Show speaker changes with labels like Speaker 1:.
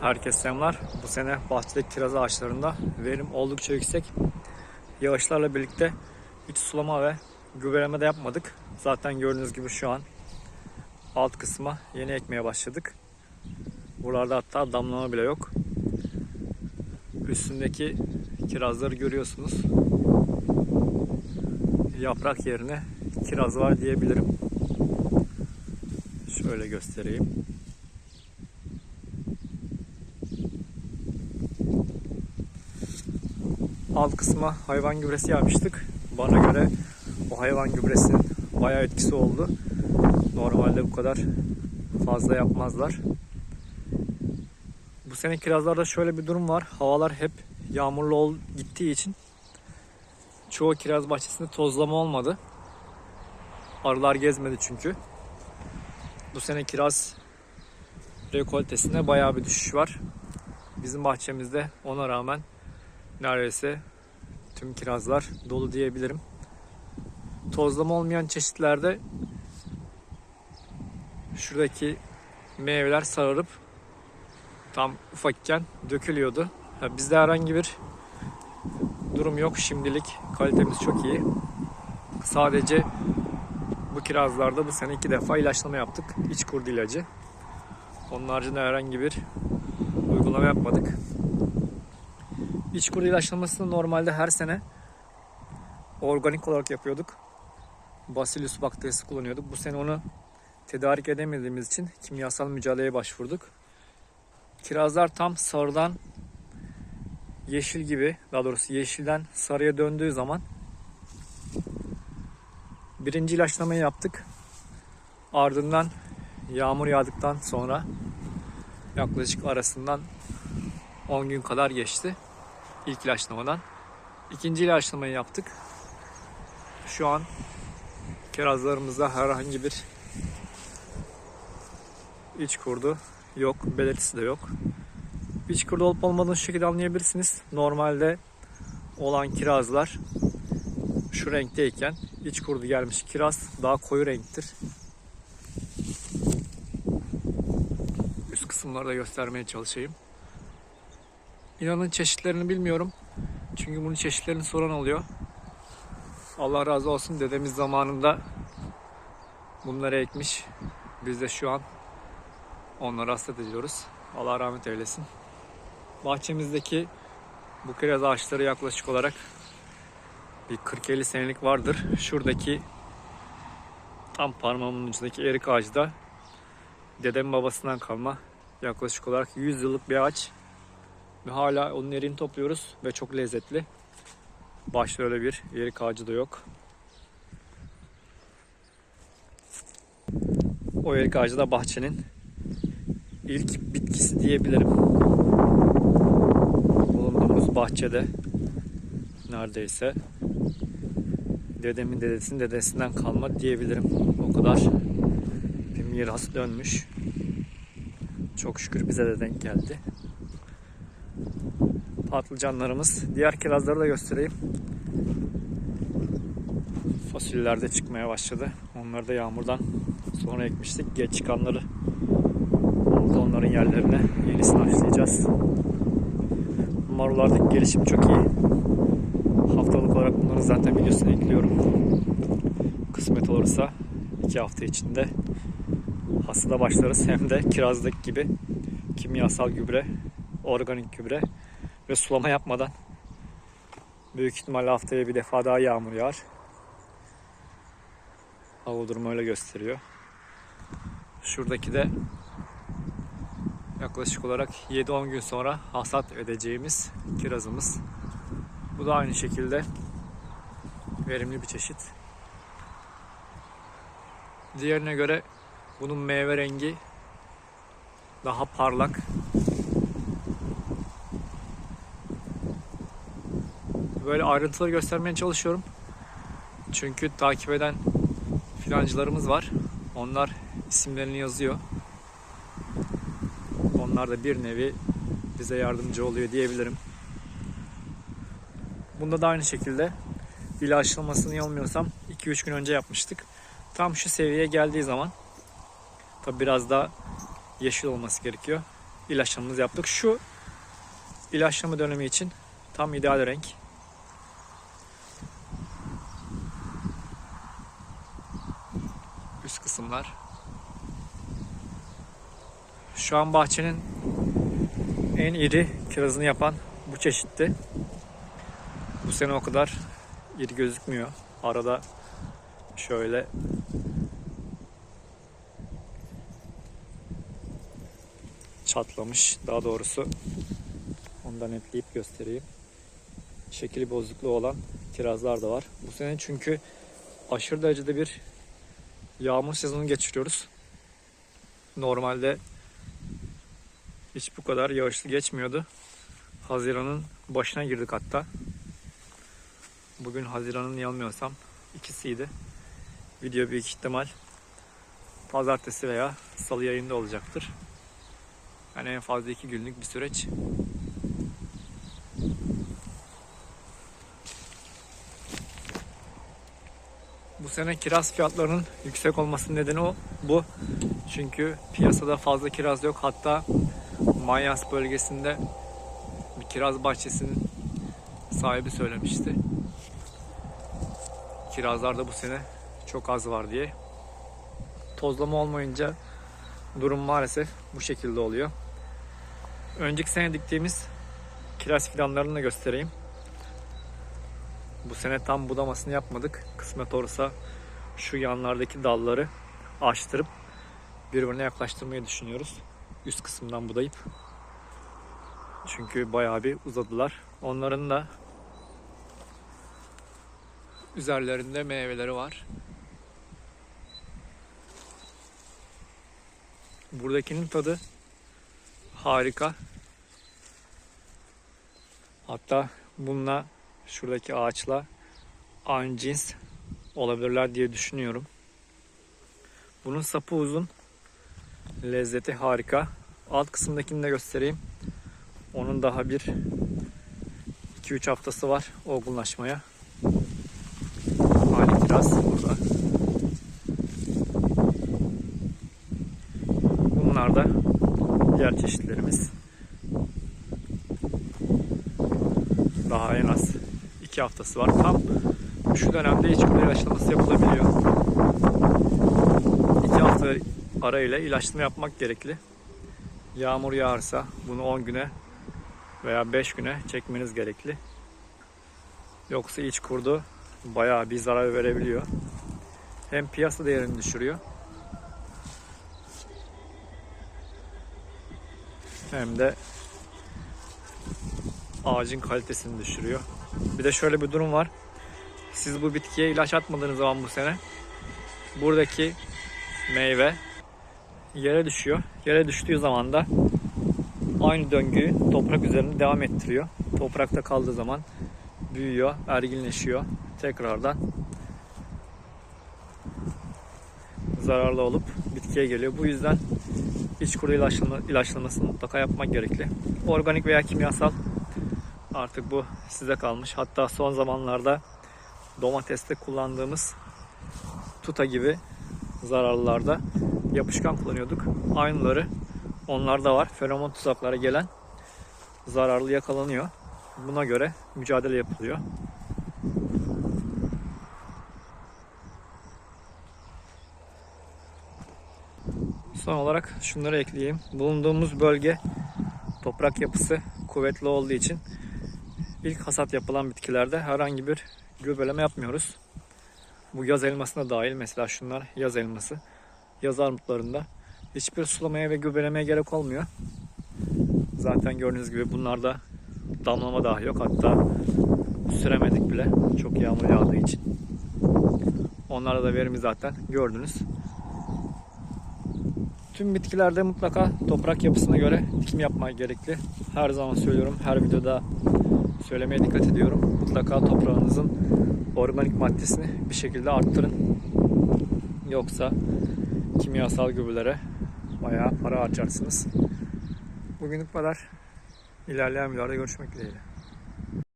Speaker 1: Herkese selamlar. Bu sene bahçedeki kiraz ağaçlarında verim oldukça yüksek. Yağışlarla birlikte hiç sulama ve gübreleme de yapmadık. Zaten gördüğünüz gibi şu an alt kısma yeni ekmeye başladık. Buralarda hatta damlama bile yok. Üstündeki kirazları görüyorsunuz. Yaprak yerine kiraz var diyebilirim. Şöyle göstereyim. Alt kısma hayvan gübresi yapmıştık. Bana göre o hayvan gübresinin bayağı etkisi oldu. Normalde bu kadar fazla yapmazlar. Bu sene kirazlarda şöyle bir durum var. Havalar hep yağmurlu ol gittiği için çoğu kiraz bahçesinde tozlama olmadı. Arılar gezmedi çünkü. Bu sene kiraz rekoltesinde bayağı bir düşüş var. Bizim bahçemizde ona rağmen neredeyse tüm kirazlar dolu diyebilirim. Tozlama olmayan çeşitlerde şuradaki meyveler sararıp tam ufakken dökülüyordu. Ha, Bizde herhangi bir durum yok şimdilik. Kalitemiz çok iyi. Sadece bu kirazlarda bu sene iki defa ilaçlama yaptık. İç kurdu ilacı. Onun haricinde herhangi bir uygulama yapmadık. İç kurdu ilaçlamasını normalde her sene organik olarak yapıyorduk. Bacillus bakterisi kullanıyorduk. Bu sene onu tedarik edemediğimiz için kimyasal mücadeleye başvurduk. Kirazlar tam sarıdan yeşil gibi, daha doğrusu yeşilden sarıya döndüğü zaman birinci ilaçlamayı yaptık. Ardından yağmur yağdıktan sonra yaklaşık arasından 10 gün kadar geçti ilk ilaçlamadan. İkinci ilaçlamayı yaptık. Şu an kirazlarımızda herhangi bir iç kurdu yok, belirtisi de yok. İç kurdu olup olmadığını şu şekilde anlayabilirsiniz. Normalde olan kirazlar şu renkteyken iç kurdu gelmiş kiraz daha koyu renktir. Üst kısımları da göstermeye çalışayım. İnanın çeşitlerini bilmiyorum. Çünkü bunun çeşitlerini soran oluyor. Allah razı olsun dedemiz zamanında bunları ekmiş. Biz de şu an onları hasret ediyoruz. Allah rahmet eylesin. Bahçemizdeki bu kiraz ağaçları yaklaşık olarak bir 40-50 senelik vardır. Şuradaki tam parmağımın ucundaki erik ağacı da dedemin babasından kalma yaklaşık olarak 100 yıllık bir ağaç. Ve hala onun eriğini topluyoruz ve çok lezzetli. Başta öyle bir erik ağacı da yok. O erik ağacı da bahçenin ilk bitkisi diyebilirim. Bulunduğumuz bahçede neredeyse dedemin dedesinin dedesinden kalma diyebilirim. O kadar bir miras dönmüş. Çok şükür bize de denk geldi patlıcanlarımız. Diğer kirazları da göstereyim. Fasulyeler de çıkmaya başladı. Onları da yağmurdan sonra ekmiştik. Geç çıkanları oldu onların yerlerine yenisini açlayacağız. Marullardaki gelişim çok iyi. Haftalık olarak bunların zaten videosunu ekliyorum. Kısmet olursa iki hafta içinde hasıda başlarız. Hem de kirazdaki gibi kimyasal gübre, organik gübre ve sulama yapmadan büyük ihtimalle haftaya bir defa daha yağmur yağar. Hava durumu öyle gösteriyor. Şuradaki de yaklaşık olarak 7-10 gün sonra hasat edeceğimiz kirazımız. Bu da aynı şekilde verimli bir çeşit. Diğerine göre bunun meyve rengi daha parlak, böyle ayrıntıları göstermeye çalışıyorum. Çünkü takip eden filancılarımız var. Onlar isimlerini yazıyor. Onlar da bir nevi bize yardımcı oluyor diyebilirim. Bunda da aynı şekilde ilaçlamasını yanılmıyorsam 2-3 gün önce yapmıştık. Tam şu seviyeye geldiği zaman tabi biraz daha yeşil olması gerekiyor. ilaçlamamızı yaptık. Şu ilaçlama dönemi için tam ideal renk. Kısımlar. Şu an bahçenin en iri kirazını yapan bu çeşitti. Bu sene o kadar iri gözükmüyor. Arada şöyle çatlamış daha doğrusu. Onu da netleyip göstereyim. Şekil bozukluğu olan kirazlar da var. Bu sene çünkü aşırı derecede bir yağmur sezonu geçiriyoruz. Normalde hiç bu kadar yağışlı geçmiyordu. Haziran'ın başına girdik hatta. Bugün Haziran'ın yanılmıyorsam ikisiydi. Video büyük ihtimal pazartesi veya salı yayında olacaktır. Yani en fazla iki günlük bir süreç. Sene kiraz fiyatlarının yüksek olmasının nedeni o. Bu. Çünkü piyasada fazla kiraz yok. Hatta Manyas bölgesinde bir kiraz bahçesinin sahibi söylemişti. Kirazlar da bu sene çok az var diye. Tozlama olmayınca durum maalesef bu şekilde oluyor. Önceki sene diktiğimiz kiraz fidanlarını da göstereyim. Bu sene tam budamasını yapmadık. Kısmet olursa şu yanlardaki dalları açtırıp birbirine yaklaştırmayı düşünüyoruz. Üst kısımdan budayıp. Çünkü bayağı bir uzadılar. Onların da üzerlerinde meyveleri var. Buradakinin tadı harika. Hatta bununla şuradaki ağaçla aynı cins olabilirler diye düşünüyorum. Bunun sapı uzun. Lezzeti harika. Alt kısımdakini de göstereyim. Onun daha bir 2-3 haftası var olgunlaşmaya. Hali kiraz burada. Bunlar da diğer çeşitlerimiz. Daha en az 2 haftası var. Tam şu dönemde iç kuru ilaçlaması yapılabiliyor. 2 hafta arayla ilaçlama yapmak gerekli. Yağmur yağarsa bunu 10 güne veya 5 güne çekmeniz gerekli. Yoksa iç kurdu bayağı bir zarar verebiliyor. Hem piyasa değerini düşürüyor. Hem de ağacın kalitesini düşürüyor. Bir de şöyle bir durum var. Siz bu bitkiye ilaç atmadığınız zaman bu sene buradaki meyve yere düşüyor. Yere düştüğü zaman da aynı döngüyü toprak üzerinde devam ettiriyor. Toprakta kaldığı zaman büyüyor, erginleşiyor. Tekrardan zararlı olup bitkiye geliyor. Bu yüzden iç kuru ilaçlama, ilaçlamasını mutlaka yapmak gerekli. Organik veya kimyasal artık bu size kalmış. Hatta son zamanlarda domateste kullandığımız tuta gibi zararlılarda yapışkan kullanıyorduk. Aynıları onlarda var. Feromon tuzaklara gelen zararlı yakalanıyor. Buna göre mücadele yapılıyor. Son olarak şunları ekleyeyim. Bulunduğumuz bölge toprak yapısı kuvvetli olduğu için ilk hasat yapılan bitkilerde herhangi bir gübreleme yapmıyoruz. Bu yaz elmasına dahil mesela şunlar yaz elması. Yaz armutlarında hiçbir sulamaya ve gübrelemeye gerek olmuyor. Zaten gördüğünüz gibi bunlarda damlama dahi yok. Hatta süremedik bile çok yağmur yağdığı için. Onlarda da verimi zaten gördünüz. Tüm bitkilerde mutlaka toprak yapısına göre dikim yapmak gerekli. Her zaman söylüyorum, her videoda söylemeye dikkat ediyorum. Mutlaka toprağınızın organik maddesini bir şekilde arttırın. Yoksa kimyasal gübrelere bayağı para harcarsınız. Bugünlük bu kadar. İlerleyen videolarda görüşmek dileğiyle.